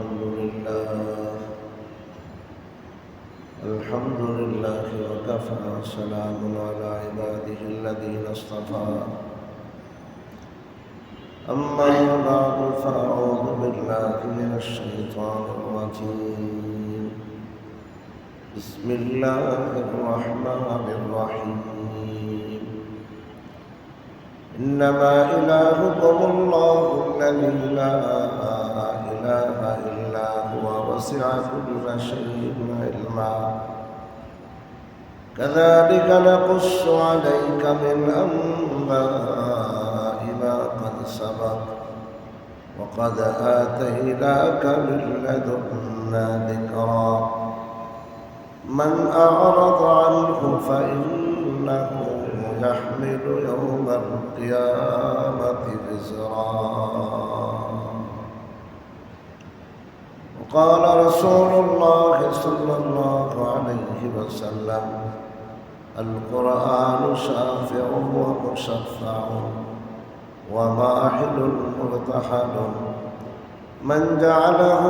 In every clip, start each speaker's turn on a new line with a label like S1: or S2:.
S1: الحمد لله. الحمد لله وكفى سلام على عباده الذين اصطفى. أما بعد فأعوذ بالله من الشيطان الرجيم. بسم الله الرحمن الرحيم. إنما إلهكم الله الذي لا إله إلا هو وسع كل شيء علما. كذلك نقص عليك من أنباء ما قد سبق وقد آتيناك من لدنا ذكرا. من أعرض عنه فإنه يحمل يوم القيامة وزرا. وقال رسول الله صلى الله عليه وسلم القرآن شافع ومشفع وماحل مرتحل. من جعله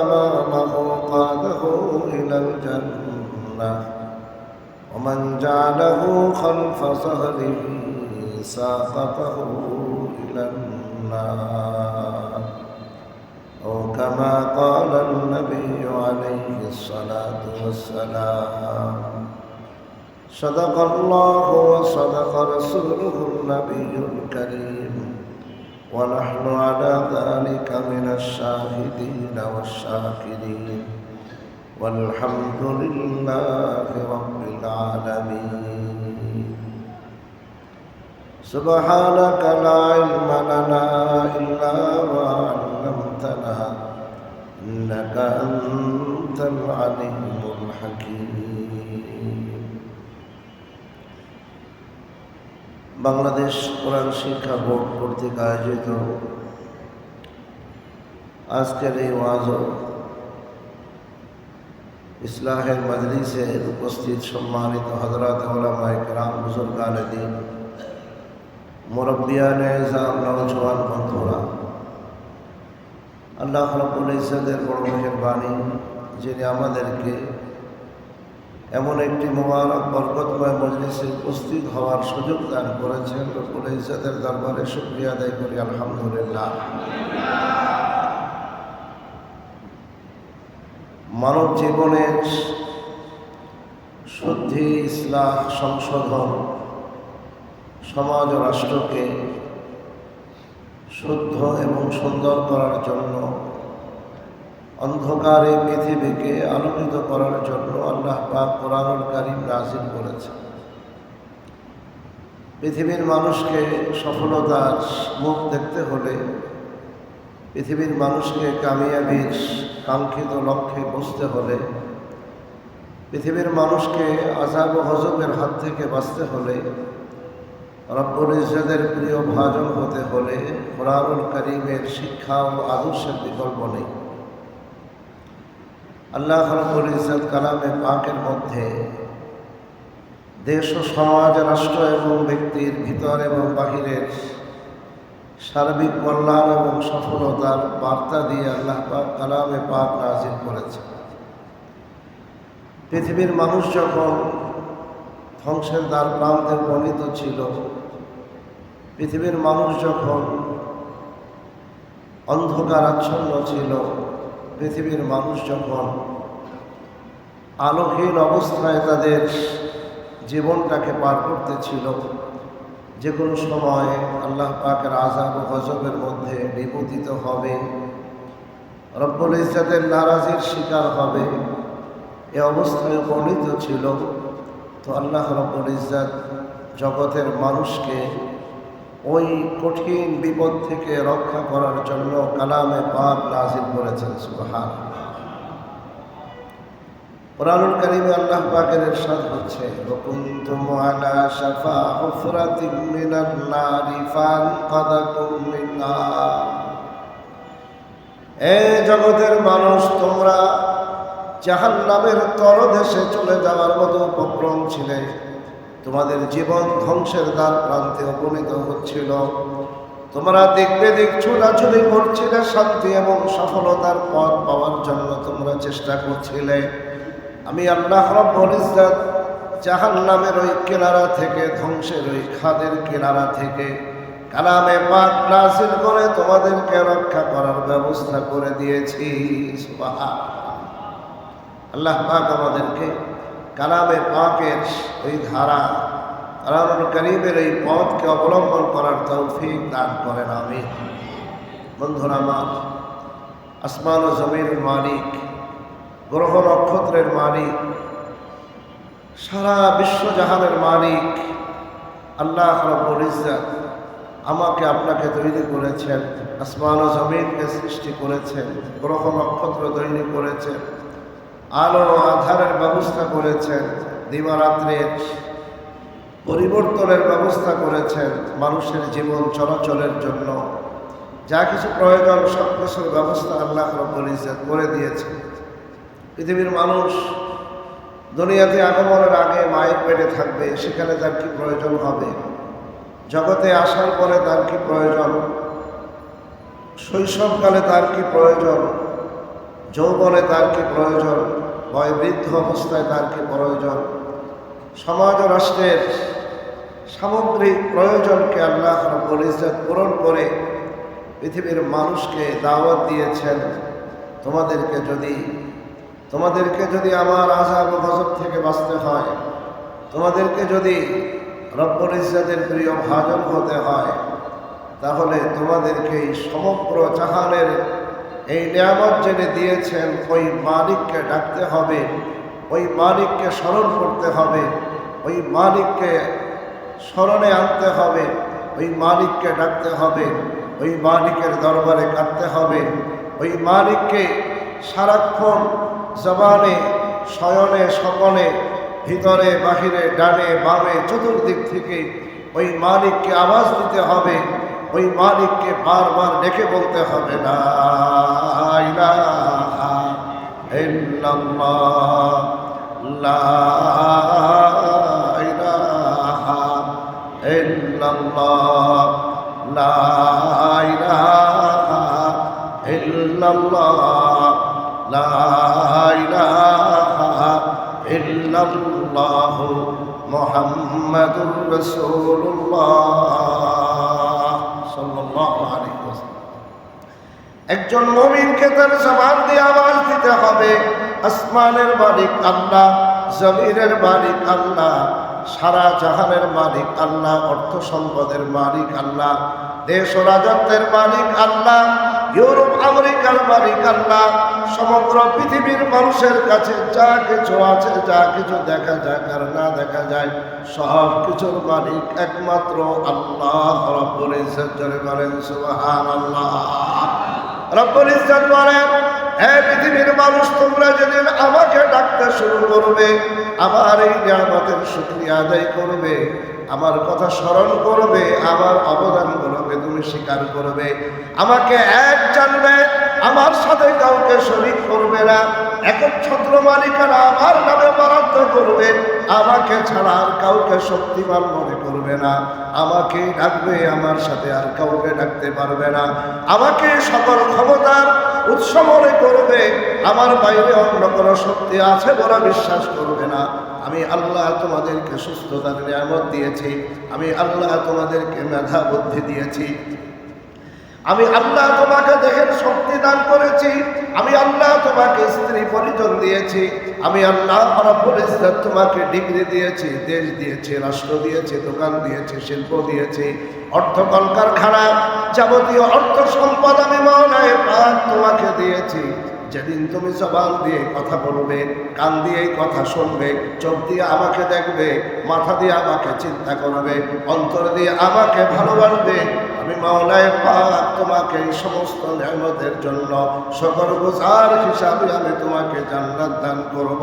S1: أمامه قاده إلى الجنة. ومن جعله خلف ظهره ساقطه إلى النار. كما قال النبي عليه الصلاة والسلام. صدق الله وصدق رسوله النبي الكريم. ونحن على ذلك من الشاهدين والشاكرين. والحمد لله رب العالمين. سبحانك لا علم لنا إلا ما علمتنا. إنك أنت العليم الحكيم বাংলাদেশ কোরআন শিক্ষা বোর্ড কর্তৃক আয়োজিত আজকের এই ওয়াজ ইসলাহের মজলিসের উপস্থিত সম্মানিত হজরত ওলামায় কেরাম বুজুর্গান দিন মুরব্বিয়ান এজাম নওজওয়ান বন্ধুরা আল্লাহ রব্বুল ইজ্জতের বড় মেহরবানি, যিনি আমাদেরকে এমন একটি মোবারক, বরকতময় মজলিসে উপস্থিত হওয়ার সুযোগ দান করেছেন। রব্বুল ইজ্জতের দরবারে শুক্রিয়া আদায় করি, আলহামদুলিল্লাহ। মানব জীবনের শুদ্ধি, ইসলাম, সংশোধন সমাজ ও রাষ্ট্রকে শুদ্ধ এবং সুন্দর করার জন্য, অন্ধকারে পৃথিবীকে আলোকিত করার জন্য আল্লাহ পাক কোরআনুল কারিম নাজিল করেছে পৃথিবীর মানুষকে সফলতার মুখ দেখতে হলে, পৃথিবীর মানুষকে কামিয়াবির কাঙ্ক্ষিত লক্ষ্যে বসতে হলে, পৃথিবীর মানুষকে আজাব হজমের হাত থেকে বাঁচতে হলে রব্বুল ইজ্জতের প্রিয় ভাজন হতে হলে কোরআনুল করিমের শিক্ষা ও আদর্শের বিকল্প নেই। আল্লাহ রব্বুল ইজ্জত কালামে পাকের মধ্যে দেশ ও সমাজ, রাষ্ট্র এবং ব্যক্তির ভিতর এবং বাহিরের সার্বিক কল্যাণ এবং সফলতার বার্তা দিয়ে আল্লাহ পাক কালামে পাক নাজিল করেছে পৃথিবীর মানুষ যখন ধ্বংসের দ্বার প্রান্তে উপনীত ছিল পৃথিবীর মানুষ যখন অন্ধকার আচ্ছন্ন ছিল, পৃথিবীর মানুষ যখন আলোহীন অবস্থায় তাদের জীবনটাকে পার করতেছিল যে কোনো সময় আল্লাহ পাকের আজাব ও গজবের মধ্যে নিপতিত হবে, রব্বুল ইজ্জাতের নারাজির শিকার হবে, এ অবস্থায় উপনীত ছিল, তো আল্লাহ রব্বুল ইজ্জাত জগতের মানুষকে ওই কঠিন বিপদ থেকে রক্ষা করার জন্য কালামে পাক নাজিল করেছেন, সুবহান। কোরআনুল কারিমে আল্লাহ পাকের ইরশাদ হচ্ছে হুফরাতিন মিনান নারি ফানকাদাকুম মিনহা। এ জগতের মানুষ, তোমরা জাহান্নামের তলদেশে চলে যাওয়ার মতো উপক্রম ছিলে। তোমাদের জীবন ধ্বংসের দ্বার প্রান্তে উপনীত হচ্ছিল। তোমরা দেখবে দিক ছোটাছুটি করছিলে শান্তি এবং সফলতার পথ পাওয়ার জন্য তোমরা চেষ্টা করছিলে। আমি আল্লাহ রব্বুল ইজ্জত জাহান্নামের ওই কিনারা থেকে, ধ্বংসের ওই খাদের কিনারা থেকে কালামে পাক নাসিল করে তোমাদেরকে রক্ষা করার ব্যবস্থা করে দিয়েছি। আল্লাহ পাক আমাদেরকে কালামে পাকের ওই ধারা কালামুল করিমের এই পথকে অবলম্বন করার তৌফিক দান করেন আমি বন্ধুরা আমার, আসমান ও জমির মালিক, গ্রহ নক্ষত্রের মালিক, সারা বিশ্বজাহানের মালিক, আল্লাহ রব্বুল আমাকে আপনাকে তৈরি করেছেন, আসমান ও জমিনকে সৃষ্টি করেছেন, গ্রহ নক্ষত্র তৈরি করেছেন। আলো আধারের ব্যবস্থা করেছেন দিবারাত্রের পরিবর্তনের ব্যবস্থা করেছেন মানুষের জীবন চলাচলের জন্য। যা কিছু প্রয়োজন, সব কিছুর ব্যবস্থা আল্লাহ রব্বুল করে দিয়েছে পৃথিবীর মানুষ দুনিয়াতে আগমনের আগে মায়ের পেটে থাকবে, সেখানে তার কি প্রয়োজন হবে? জগতে আসার পরে তার কি প্রয়োজন? শৈশবকালে তার কি প্রয়োজন? যৌবনে তার কি প্রয়োজন? বৃদ্ধ অবস্থায় তার কি প্রয়োজন। সমাজ রাষ্ট্রের সামগ্রিক প্রয়োজনকে আল্লাহ রব্বুল পূরণ করে পৃথিবীর মানুষকে দাওয়াত দিয়েছেন। তোমাদেরকে যদি তোমাদেরকে যদি আমার আজাব গজব থেকে বাঁচতে হয়, তোমাদেরকে যদি রব্বুল ইজ্জতের প্রিয় ভাজন হতে হয়, তাহলে তোমাদেরকে এই সমগ্র জাহানের এই নিয়ামত জেনে দিয়েছেন, ওই মালিককে ডাকতে হবে, ওই মালিককে স্মরণ করতে হবে, ওই মালিককে স্মরণে আনতে হবে, ওই মালিককে ডাকতে হবে, ওই মালিকের দরবারে কাঁদতে হবে, ওই মালিককে সারাক্ষণ জবানে, শয়নে, স্বপনে, ভিতরে, বাহিরে, ডানে, বামে, চতুর্দিক থেকে ওই মালিককে আওয়াজ দিতে হবে ওই মালিককে বারবার ডেকে বলতে হবে না ইলাহা ইল্লাল্লাহ, একজন মমিনকে তার জবান দিয়ে আওয়াজ দিতে হবে, আসমানের মালিক আল্লাহ, জমিনের মালিক আল্লাহ, সারা জাহানের মালিক আল্লাহ অর্থ সম্পদের মালিক আল্লাহ, দেশ রাজত্বের মালিক আল্লাহ মালিক আল্লাহ সমগ্র পৃথিবীর মানুষের কাছে যা কিছু আছে, যা কিছু দেখা যায় আর না দেখা যায়, সব কিছুর মালিক একমাত্র আল্লাহ রব্বুল ইজ্জত। রব্বুল ইজ্জত বলেন, হে পৃথিবীর মানুষ, তোমরা যেদিন আমাকে ডাকতে শুরু করবে, আমার এই নিয়ামতের শুক্রিয়া আদায় করবে। আমার কথা স্মরণ করবে, আমার অবদান করবে, তুমি স্বীকার করবে। আমাকে এক জানবে, আমার সাথে কাউকে শরীক করবে না। একচ্ছত্র মালিকানা আমার নামে বরাদ্দ করবে। আমাকে ছাড়া আর কাউকে শক্তিমান মনে করবে না। আমাকে ডাকবে, আমার সাথে আর কাউকে ডাকতে পারবে না। আমাকে সকল ক্ষমতার উৎস মনে করবে। আমার বাইরে অন্য কোনো শক্তি আছে বলে বিশ্বাস করবে না। আমি আল্লাহ তোমাদেরকে সুস্থতার নিয়ামত দিয়েছি। আমি আল্লাহ তোমাদেরকে মেধা বুদ্ধি দিয়েছি। আমি আল্লাহ তোমাকে দেখেন শক্তি দান করেছি। আমি আল্লাহ তোমাকে স্ত্রী পরিজন দিয়েছি। আমি আল্লাহ তোমাকে ডিগ্রি দিয়েছি, দেশ দিয়েছি, রাষ্ট্র দিয়েছি, দোকান দিয়েছি, শিল্প দিয়েছি। অর্থ কলকারখানা যাবতীয় অর্থ সম্পদ আমি পাক তোমাকে দিয়েছি। যেদিন তুমি জবান দিয়ে কথা বলবে, কান দিয়ে কথা শুনবে, চোখ দিয়ে আমাকে দেখবে, মাথা দিয়ে আমাকে চিন্তা করবে, অন্তর দিয়ে আমাকে ভালোবাসবে, আমি মাওলায় পাক তোমাকে এই সমস্ত নিয়ামতের জন্য সকল গোজার হিসাবে আমি তোমাকে জান্নাত দান করব।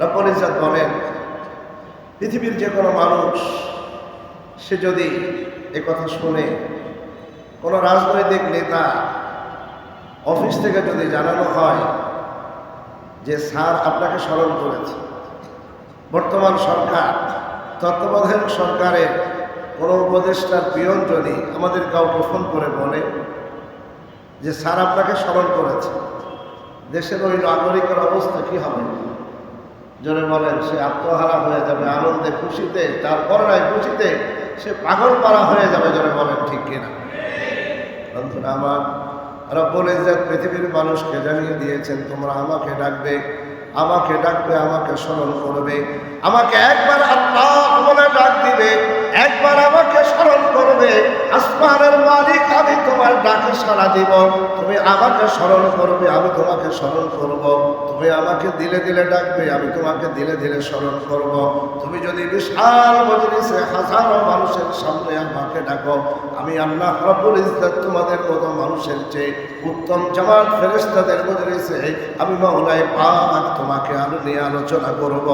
S1: রব্বুল বলেন, পৃথিবীর যে কোনো মানুষ, সে যদি এ কথা শুনে কোনো রাজনৈতিক নেতা অফিস থেকে যদি জানানো হয় যে স্যার আপনাকে স্মরণ করেছে, বর্তমান সরকার, তত্ত্বাবধায়ক সরকারের কোনো উপদেষ্টার পিয়ন যদি আমাদের কাউকে ফোন করে বলে যে স্যার আপনাকে স্মরণ করেছে, দেশের ওই নাগরিকের অবস্থা কি হবে? জোরে বলেন, সে আত্মহারা হয়ে যাবে, আনন্দে, খুশিতে, তার করোনায় খুশিতে সে পাগল পাড়া হয়ে যাবে, জোরে বলেন, ঠিক কিনা? বন্ধুরা আমার রব্বুল ইজ্জত পৃথিবীর মানুষকে জানিয়ে দিয়েছেন, তোমরা আমাকে ডাকবে আমাকে ডাকবে, আমাকে স্মরণ করবে। আমাকে একবার আল্লাহ বলে ডাক দিবে, একবার আমাকে স্মরণ করবে। আসমানের মালিক, আমি তোমার ডাকে সারা দিব। তুমি আমাকে স্মরণ করবে, আমি তোমাকে স্মরণ করব। তুমি আমাকে দিলে দিলে ডাকবে, আমি তোমাকে দিলে দিলে স্মরণ করব। তুমি যদি বিশাল মজলিসে হাজারো মানুষের সামনে আমাকে ডাকো, আমি আল্লাহ রব্বুল ইজ্জত তোমাদের মতো মানুষের চেয়ে উত্তম জামাত ফেরেশতাদের মজলিসে আমি মাওলাই পাক তোমাকে আলো নিয়ে আলোচনা করব।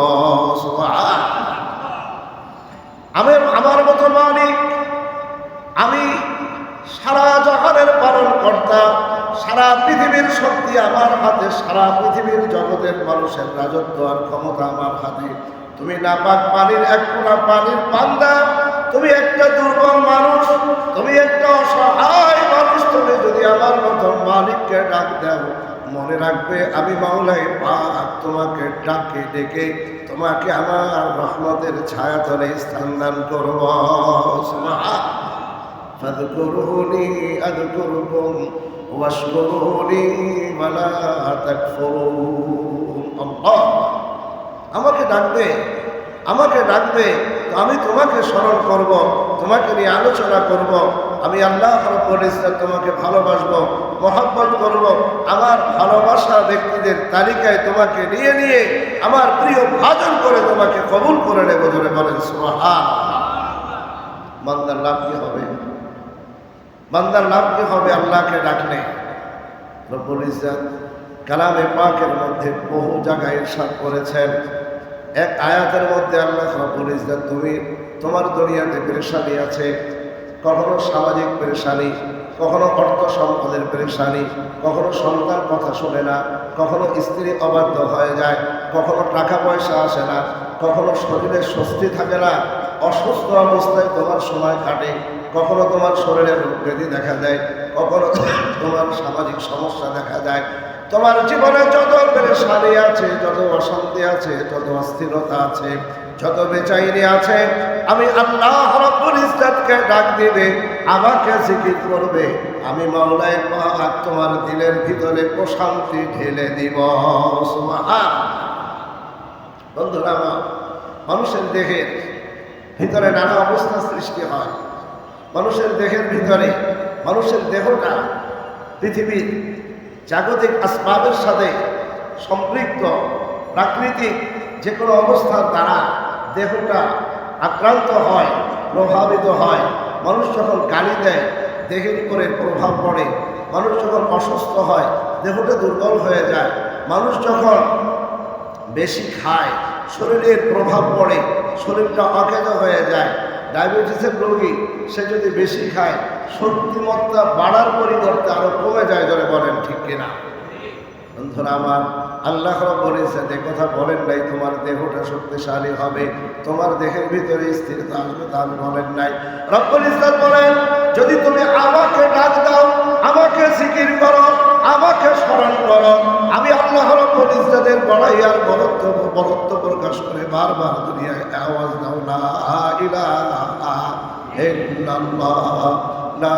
S1: আমি আমার মতো মালিক আমি সারা জাহানের পালন কর্তা, সারা পৃথিবীর শক্তি আমার হাতে, সারা পৃথিবীর জগতের মানুষের রাজত্ব আর ক্ষমতা আমার হাতে। তুমি নাপাক পানির এক কোনা পানির পান্দা তুমি একটা দুর্বল মানুষ, তুমি একটা অসহায় মানুষ, তুমি যদি আমার মতো মালিককে ডাক দাও, মনে রাখবে আমি মাওলাই পাক তোমাকে ডাকে ডেকে, তোমাকে আমার রহমতের ছায়া তলে স্থান দান করব। فاذكروني أذكركم واشكروني ولا تكفرون الله আমাকে ডাকবে আমাকে ডাকবে তো আমি তোমাকে স্মরণ করব তোমাকে নিয়ে আলোচনা করব আমি আল্লাহ রব্বুল ইসলাম তোমাকে ভালোবাসবো মহব্বত করব আমার ভালোবাসা ব্যক্তিদের তালিকায় তোমাকে নিয়ে নিয়ে আমার প্রিয় ভাজন করে তোমাকে কবুল করে নেবো ধরে বলেন সুবহান বান্দার লাভ কি হবে বান্দার লাভ কি হবে? আল্লাহকে ডাকলে। কালামে পাকের মধ্যে বহু জায়গায় ইরশাদ করেছেন। এক আয়াতের মধ্যে আল্লাহ রব্বুল ইজ্জত, তুমি তোমার দুনিয়াতে পেরেশানি আছে। কখনো সামাজিক পেরেশানি, কখনো অর্থ সম্পদের পেরেশানি, কখনো সন্তান কথা শোনে না, কখনো স্ত্রী অবাধ্য হয়ে যায়, কখনো টাকা পয়সা আসে না, কখনো শরীরে স্বস্তি থাকে না, অসুস্থ অবস্থায় তোমার সময় কাটে। কখনো তোমার শরীরে রোগ ব্যাধি দেখা দেয়, কখনো তোমার সামাজিক সমস্যা দেখা দেয়। তোমার জীবনে যত পেরেশানি আছে, যত অশান্তি আছে যত অস্থিরতা আছে, যত বেচাইনি আছে, আমি আল্লাহ রব্বুল ইজ্জতকে ডাক দিবে, আমাকে জিকির করবে, আমি মাওলায় পাক তোমার দিলের ভিতরে প্রশান্তি ঢেলে দিব। বন্ধুরা মানুষের দেহের ভিতরে নানা অবস্থা সৃষ্টি হয়। মানুষের দেহের ভিতরে, মানুষের দেহটা পৃথিবীর জাগতিক আসবাবের সাথে সম্পৃক্ত প্রাকৃতিক যে কোনো অবস্থার দ্বারা দেহটা আক্রান্ত হয়, প্রভাবিত হয়। মানুষ যখন গালি দেয়, দেহের উপরে প্রভাব পড়ে। মানুষ যখন অসুস্থ হয়, দেহটা দুর্বল হয়ে যায়। মানুষ যখন বেশি খায়, শরীরের প্রভাব পড়ে, শরীরটা অকেজ হয়ে যায়। ডায়াবেটিসের রোগী, সে যদি বেশি খায়, শক্তিমত্তা বাড়ার পরিবর্তে আরও কমে যায় ধরে বলেন ঠিক কিনা? বন্ধুরা আমার, আল্লাহ বলেছেন, এ কথা বলেন নাই, তোমার দেহটা শক্তিশালী হবে, তোমার দেহের ভিতরে স্থিরতা আসবে তা বলেন নাই। রব্বুল ইসলাম বলেন, যদি তুমি আমাকে ডাক দাও, আমাকে জিকির করো আমাকে স্মরণ করো। আমি আল্লাহ রব্বুল ইসলামের বড়াই আর বরত্ব বরত্ব প্রকাশ করে বারবার দুনিয়ায় আওয়াজ দাও না ইলাহা ইল্লাল্লাহ, লা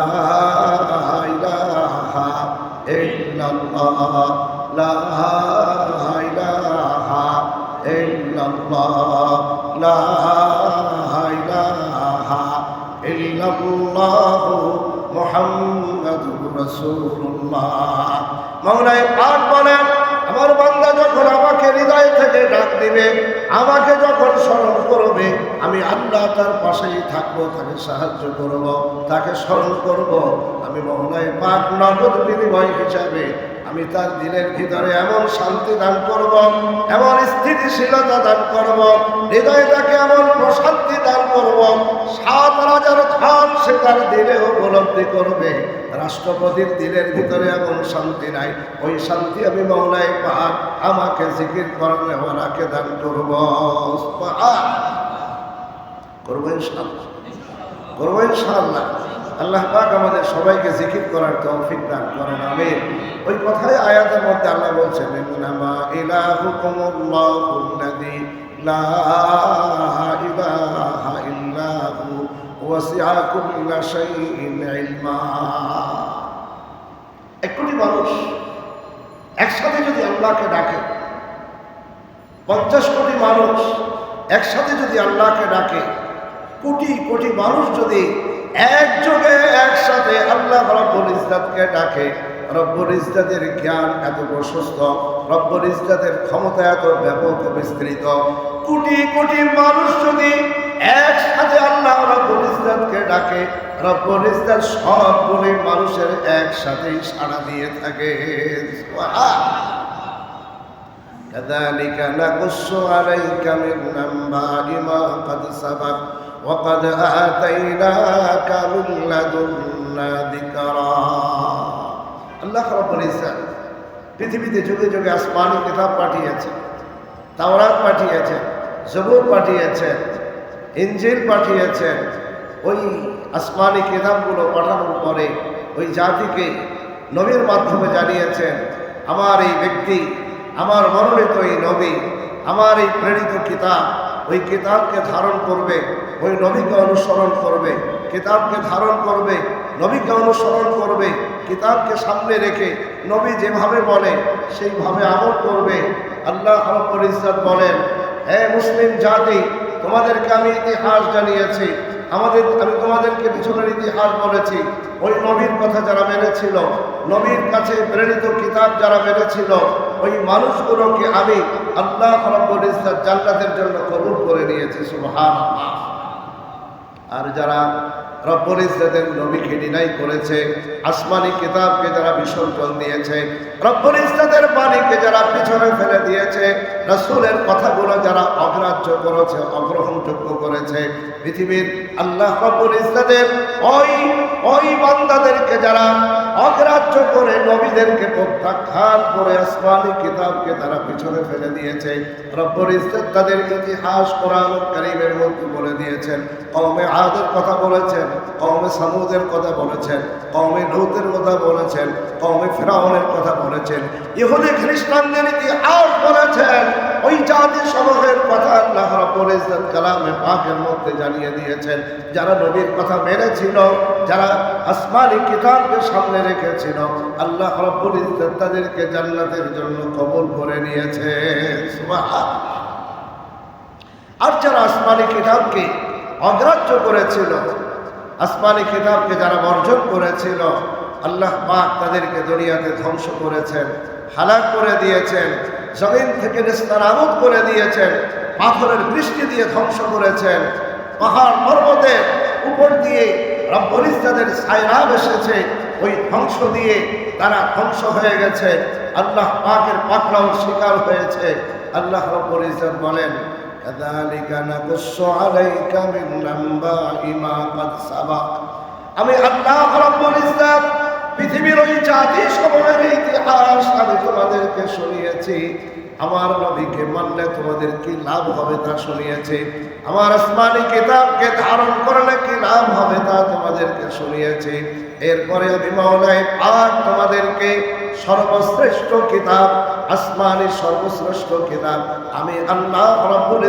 S1: ইলাহা ইল্লাল্লাহ, লা ইলাহা ইল্লাল্লাহ, লা ইলাহা ইল্লাল্লাহ মুহাম্মাদুর আমার বান্দা যখন আমাকে হৃদয় থেকে ডাক দিবে, আমাকে যখন স্মরণ করবে, আমি আল্লাহ তার পাশেই থাকব, তাকে সাহায্য করব, তাকে স্মরণ করব। আমি মহনায় পাক নগদ বিনিময় হিসাবে আমি তার দিলের ভিতরে এমন শান্তি দান করব, এমন স্থিতিশীলতা দান করব হৃদয়টাকে এমন প্রশান্তি দান রাষ্ট্রপতির দিলের ভিতরে এমন শান্তি নাই। ওই শান্তি আমি মৌলাই পাক আমাকে জিকির করানো ওনাকে দান করব। করব ইনশাল্লাহ আল্লাহ পাক আমাদের সবাইকে জিকির করার তৌফিক দান করেন, আমিন। ওই কথাই আয়াতের মধ্যে আল্লাহ বলছেন, ইন্নামা ইলাহুকুমুল্লাহুল্লাযী লা এক কোটি মানুষ একসাথে যদি আল্লাহকে ডাকে, পঞ্চাশ কোটি মানুষ একসাথে যদি আল্লাহকে ডাকে, কোটি কোটি মানুষ যদি একযোগে একসাথে আল্লাহ রব্বুল ইসলাতকে ডাকে, রব্বুল ইসলাতের জ্ঞান এত প্রশস্ত, রব্বুল ইসলাতের ক্ষমতা এত ব্যাপক বিস্তৃত। কোটি কোটি মানুষ যদি একসাথে আল্লাহ রব্বুল ইসলাতকে ডাকে রব্বুল ইসলাত সবগুলি মানুষের একসাথেই সাড়া দিয়ে থাকে كذلك نقص عليك من أنباء ما قد سبق وقد آتيناك من لدنا ذكرا আল্লাহ রাব্বুল ইজ্জত পৃথিবীতে যুগে যুগে আসমানি কিতাব পাঠিয়েছে তাওরাত পাঠিয়েছেন জবুর পাঠিয়েছেন ইঞ্জিল পাঠিয়েছেন। ওই আসমানি কিতাবগুলো পাঠানোর পরে ওই জাতিকে নবীর মাধ্যমে জানিয়েছেন, আমার এই ব্যক্তি, আমার মনোনীত এই নবী, আমার এই প্রেরিত কিতাব, ওই কিতাবকে ধারণ করবে, ওই নবীকে অনুসরণ করবে, কিতাবকে ধারণ করবে, নবীকে অনুসরণ করবে, কিতাবকে সামনে রেখে নবী যেভাবে বলে, সেইভাবে আমল করবে। আল্লাহ রব্বুল ইজ্জত বলেন হ্যাঁ মুসলিম জাতি তোমাদেরকে আমি ইতিহাস জানিয়েছি। আমাদের আমি তোমাদেরকে পিছনের ইতিহাস বলেছি। ওই নবীর কথা যারা মেনেছিল, নবীর কাছে প্রেরিত কিতাব যারা মেনেছিল, ওই মানুষগুলোকে আমি আল্লাহ ইজ্জত জান্নাতের জন্য কবুল করে নিয়েছি, সুবহানাল্লাহ। আর যারা রব্বুল ইজ্জতের নবীকে ডিনাই করেছে। আসমানি কিতাবকে যারা বিসর্জন দিয়েছে, রব্বুল ইজ্জতের বাণীকে যারা পিছনে ফেলে দিয়েছে, রাসূলের কথাগুলো যারা অগ্রাহ্য করেছে, অগ্রহণযোগ্য করেছে, পৃথিবীর আল্লাহ রব্বুল ইজ্জতের ওই ওই বান্দাদেরকে যারা অগ্রাহ্য করে নবীদেরকে প্রত্যাখ্যান করে আসমানি কিতাবকে তারা পিছনে ফেলে দিয়েছে। রব্বুল ইজ্জত তাদের ইতিহাস কোরআন কারীমের মধ্যে বলে দিয়েছেন। কওমে আদের কথা বলেছেন। কওমে সামুদের কথা বলেছেন, কওমে লৌতের কথা বলেছেন, কওমে ফেরাউনের কথা বলেছেন। ইহুদি খ্রিস্টানদের ইতিহাস বলেছেন, ওই জাতি সমূহের কথা আল্লাহ রাব্বুল ইজ্জত কালামে পাকের মধ্যে জানিয়ে দিয়েছেন। যারা নবীর কথা মেনেছিল, যারা আসমানি কিতাবকে সামনে রেখেছিল, আল্লাহ রাব্বুল ইজ্জত তাদেরকে জান্নাতের জন্য কবুল করে নিয়েছে। আর যারা আসমানি কিতাবকে অগ্রাহ্য করেছিল আসমানি কিতাবকে যারা বর্জন করেছিল, আল্লাহ পাক তাদেরকে দুনিয়াতে ধ্বংস করেছেন, হালাক করে দিয়েছেন, জমিন থেকে নিস্তারামত করে দিয়েছেন, পাথরের বৃষ্টি দিয়ে ধ্বংস করেছেন, পাহাড় পর্বতের উপর দিয়ে রব্বুল ইজ্জতের সায়রাব এসেছে, ওই ধ্বংস দিয়ে তারা ধ্বংস হয়ে গেছে, আল্লাহ পাকের পাকড়াও শিকার হয়েছে। আল্লাহ রব্বুল ইজ্জত বলেন كذلك نقص عليك من أنباء ما قد سبق আমি আল্লাহ রাব্বুল ইজ্জত পৃথিবীর ওই জাতি সমূহের ইতিহাস আমি তোমাদেরকে শুনিয়েছি আমার নবীকে মানলে তোমাদের কি লাভ হবে তা শুনিয়েছি আমার আসমানি কিতাবকে ধারণ করলে কি লাভ হবে তা তোমাদেরকে শুনিয়েছি এরপরে আমি মাওলাই পাক তোমাদেরকে সর্বশ্রেষ্ঠ কিতাব আসমানি সর্বশ্রেষ্ঠ কিতাব আমি আল্লাহ রাব্বুল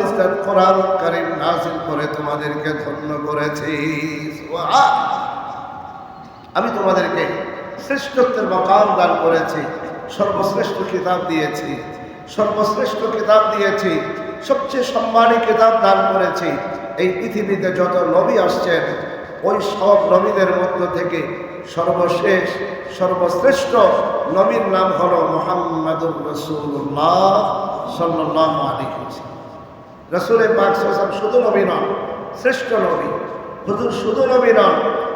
S1: কোরআন কারীম নাযিল করে তোমাদেরকে ধন্য করেছি। আমি তোমাদেরকে শ্রেষ্ঠত্বের মকাম দান করেছি, সর্বশ্রেষ্ঠ কিতাব দিয়েছি, সর্বশ্রেষ্ঠ কিতাব দিয়েছি, সবচেয়ে সম্মানী কিতাব দান করেছি। এই পৃথিবীতে যত নবী আসছেন, ওই সব নবীদের মধ্য থেকে সর্বশেষ, সর্বশ্রেষ্ঠ নবীর নাম হলো মোহাম্মদুর রসুল্লাহ সাল্লাহ আলী রসুলের পাক সাল্লাম শুধু নবী নন, শ্রেষ্ঠ নবী। হুজুর শুধু নবী নন,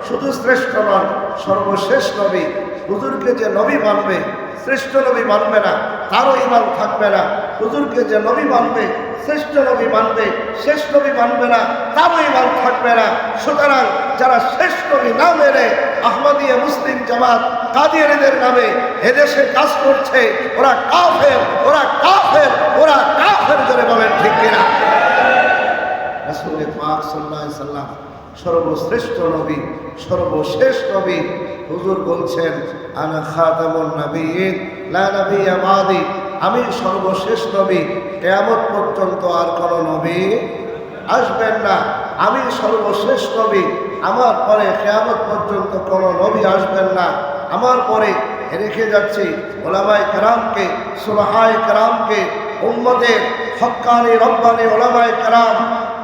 S1: শুধু শ্রেষ্ঠ নন, সর্বশেষ নবী। হুজুরকে যে নবী মানবে, শ্রেষ্ঠ নবী মানবে না, তারও ইমান থাকবে না। হুজুরকে যে নবী মানবে, শ্রেষ্ঠ নবী মানবে, শেষ নবী মানবে না, তারও ইমান থাকবে না। সুতরাং যারা শেষ নবী না মেনে আহমদিয়া মুসলিম জামাত কাদিয়ারিদের নামে এদেশে কাজ করছে, ওরা কাফের ওরা কাফের ওরা কাফের ধরে বলেন ঠিক কিনা? রাসূলের পাক সাল্লাম সর্বশ্রেষ্ঠ নবী, সর্বশেষ নবী, হুজুর বলছেন নবিয়্যা বাদি। আমি সর্বশেষ নবী, কেয়ামত পর্যন্ত আর কোনো নবী আসবেন না। আমি সর্বশেষ নবী, আমার পরে কেয়ামত পর্যন্ত কোনো নবী আসবেন না। আমার পরে রেখে যাচ্ছি ওলামাই কারামকে সুলাহায় কারামকে উম্মদের হক্কানি রব্বানি ওলামাই কারাম,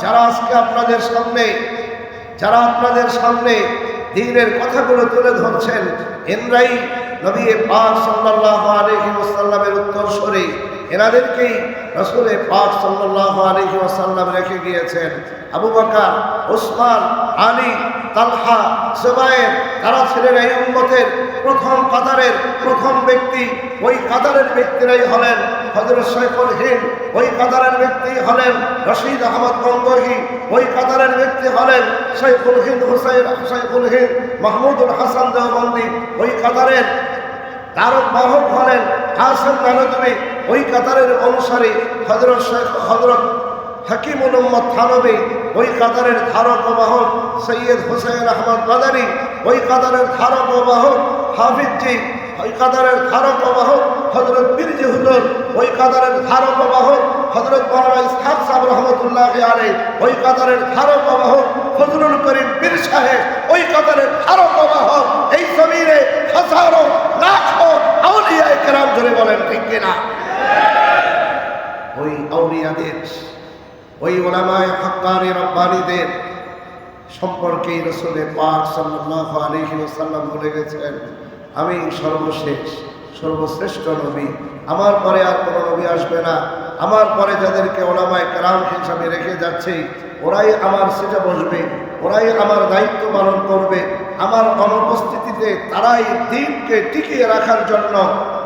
S1: যারা আজকে আপনাদের সামনে, যারা আপনাদের সামনে দিনের কথাগুলো তুলে ধরছেন, এনরাই নবী পাক সাল্লাল্লাহু আলাইহি উত্তর সরে এনাদেরকেই রসুলে পাক সাল্লাল্লাহু আলাইহি ওয়াসাল্লাম রেখে গিয়েছেন। আবু বকর ওসমান আলী, তালহা সুবাইর তারা ছিলেন এই উম্মতের প্রথম কাতারের প্রথম ব্যক্তি, ওই কাতারের ব্যক্তিরাই হলেন হজরত শেখুল হিন্দ, ওই কাতারের ব্যক্তি হলেন রশিদ আহমদ গঙ্গহি, ওই কাতারের ব্যক্তি হলেন শেখুল হিন্দ হুসাইন শেখুল হিন্দ মাহমুদুল হাসান দেওবন্দি, ওই কাতারের তারক বাহক হলেন হাসান নানদবী ওই কাতারের অনুসারী হজরত শেখ হজরত হাকিমুল উম্মদ থানবী, ওই কাতারের ধারক ও বাহক সৈয়দ হুসাইন আহমদ মাদারি ওই কাতারের ধারক ও বাহক হাফিজজি, ওই কাতারের ধারক ও বাহক হজরত বীরজি হুজুর, ওই কাতারের ধারক ও বাহক হজরত মৌলানা ইসহাক সাহেব রহমতুল্লাহ আলী ওই কাতারের ধারক বাহক ফজলুল করিম পীর সাহেব, ওই কাতারের ধারক বাহক এই জমিনে হাজারো লাখো আউলিয়া কেরাম ধরে বলেন ঠিক কিনা? ওই আউলিয়াদের ওই ওলামায় হক্কানি রব্বানিদের সম্পর্কে রসুলে পাক সাল্লাহ আলহি ওসাল্লাম বলে গেছেন, আমি সর্বশেষ, সর্বশ্রেষ্ঠ নবী। আমার পরে আর কোনো নবী আসবে না। আমার পরে যাদেরকে ওলামায় কালাম হিসাবে রেখে যাচ্ছে, ওরাই আমার সেটা বসবে, ওরাই আমার দায়িত্ব পালন করবে। আমার অনুপস্থিতিতে তারাই দিনকে টিকিয়ে রাখার জন্য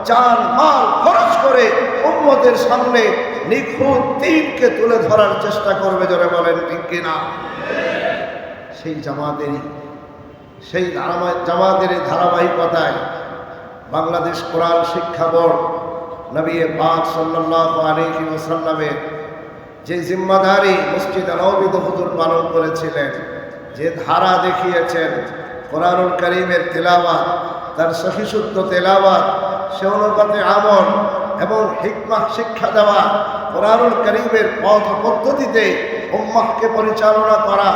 S1: চাল মাল খরচ করে উম্মতের সামনে নিখুঁত দিনকে তুলে ধরার চেষ্টা করবে যারা বলেন ঠিক কিনা? সেই জামাতেরই, সেই জামাতের ধারাবাহিকতায় বাংলাদেশ কোরআন শিক্ষা বোর্ড, নবী পাক সাল্লাহ আলহি যে জিম্মাদারি মসজিদ নবীদ হুজুর পালন করেছিলেন, যে ধারা দেখিয়েছেন কোরআনুল করিমের তেলাওয়াত, তার সহিশুদ্ধ তেলাওয়াত সে অনুপাতে আমল এবং হিকমা, শিক্ষা দেওয়া কোরআনুল করিমের পথ পদ্ধতিতে উম্মাহকে পরিচালনা করা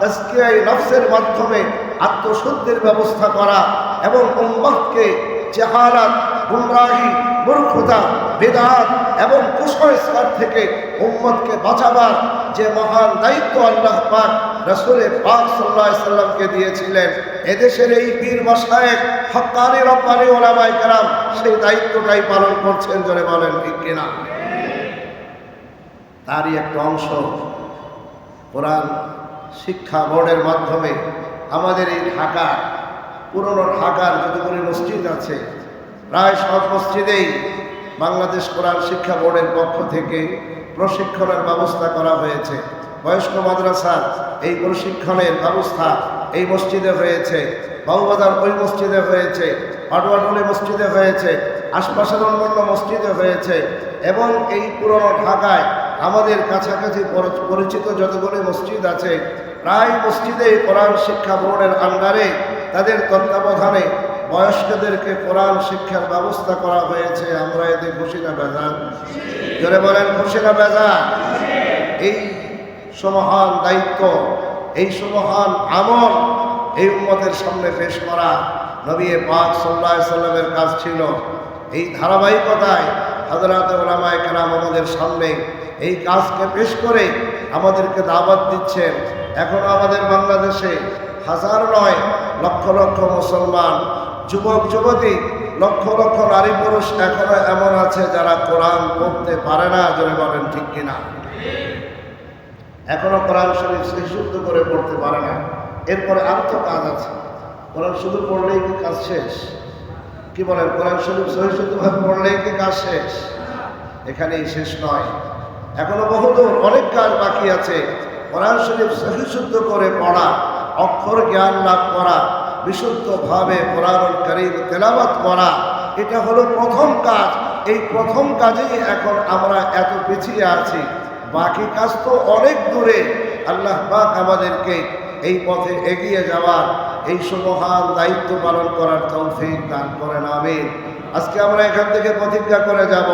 S1: তাস্কিয়াই নফসের মাধ্যমে আত্মশুদ্ধির ব্যবস্থা করা এবং উম্মাহকে চেহারাত গুমরাহি, মূর্খতা, বেদাত এবং কুসংস্কার থেকে উম্মতকে বাঁচাবার যে মহান দায়িত্ব আল্লাহ পাক রসুলে পাক সাল্লাহ সাল্লামকে দিয়েছিলেন। এদেশের এই বীর মশায়েক হকানি রব্বানি ওলামাই কারাম, সেই দায়িত্বটাই পালন করছেন জনে বলেন ঠিক কিনা? তারই একটা অংশ কোরআন শিক্ষা বোর্ডের মাধ্যমে আমাদের এই ঢাকা, পুরনো ঢাকার যতগুলি মসজিদ আছে, প্রায় সব মসজিদেই বাংলাদেশ কোরআন শিক্ষা বোর্ডের পক্ষ থেকে প্রশিক্ষণের ব্যবস্থা করা হয়েছে। বয়স্ক মাদ্রাসার এই প্রশিক্ষণের ব্যবস্থা এই মসজিদে হয়েছে। বাবুবাজার ওই মসজিদে হয়েছে, পাটুয়াটুলি মসজিদে হয়েছে, আশপাশের অন্যান্য মসজিদে হয়েছে এবং এই পুরনো ঢাকায় আমাদের কাছাকাছি পরিচিত যতগুলি মসজিদ আছে, প্রায় মসজিদে কোরআন শিক্ষা বোর্ডের আন্ডারে তাদের তত্ত্বাবধানে বয়স্কদেরকে কোরআন শিক্ষার ব্যবস্থা করা হয়েছে। আমরা এতে খুশি না বেজান জোরে বলেন, খুশি না বেজান এই সমহান দায়িত্ব, এই সমহান আমল এই উম্মতের সামনে পেশ করা নবী পাক সাল্লাহ সাল্লামের কাজ ছিল। এই ধারাবাহিকতায় হাজরাত ওলামায় কেরাম আমাদের সামনে এই কাজকে পেশ করে আমাদেরকে দাওয়াত দিচ্ছেন। এখনও আমাদের বাংলাদেশে হাজার নয় লক্ষ লক্ষ মুসলমান, যুবক, যুবতী, লক্ষ লক্ষ নারী পুরুষ এখনও এমন আছে যারা কোরআন পড়তে পারে না যদি বলেন ঠিক কিনা? এখনও কোরআন শরীফ সেই শুদ্ধ করে পড়তে পারে না। এরপরে আর তো কাজ আছে। কোরআন শুধু পড়লেই কি কাজ শেষ? কি বলেন, কোরআন শরীফ সহি শুদ্ধভাবে পড়লেই কি কাজ শেষ? এখানেই শেষ নয়। এখনও বহুদূর অনেক কাজ বাকি আছে। কোরআন শরীফ সহি শুদ্ধ করে পড়া, অক্ষর জ্ঞান লাভ করা, বিশুদ্ধভাবে কোরআনুল করিম তেলাবাত করা, এটা হলো প্রথম কাজ। এই প্রথম কাজেই এখন আমরা এত পিছিয়ে আছি। বাকি কাজ তো অনেক দূরে। আল্লাহ পাক আমাদেরকে এই পথে এগিয়ে যাওয়ার এই সুমহান দায়িত্ব পালন করার তৌফিক দান করেন, আমিন। আজকে আমরা এখান থেকে প্রতিজ্ঞা করে যাব।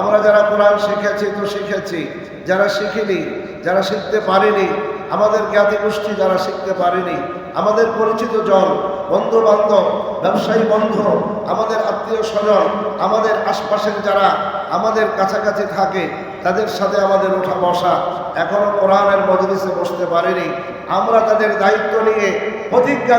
S1: আমরা যারা কোরআন শিখেছি তো শিখেছি। যারা শিখিনি, যারা শিখতে পারিনি, আমাদের জ্ঞাতি গোষ্ঠী যারা শিখতে পারেনি, আমাদের পরিচিত জন বন্ধু বান্ধব ব্যবসায়ী বন্ধু, আমাদের আত্মীয় স্বজন, আমাদের আশপাশের যারা আমাদের কাছাকাছি থাকে তাদের সাথে আমাদের ওঠা বসা এখনও কোরআনের মজলিসে বসতে পারেনি। আমরা তাদের দায়িত্ব নিয়ে প্রতিজ্ঞা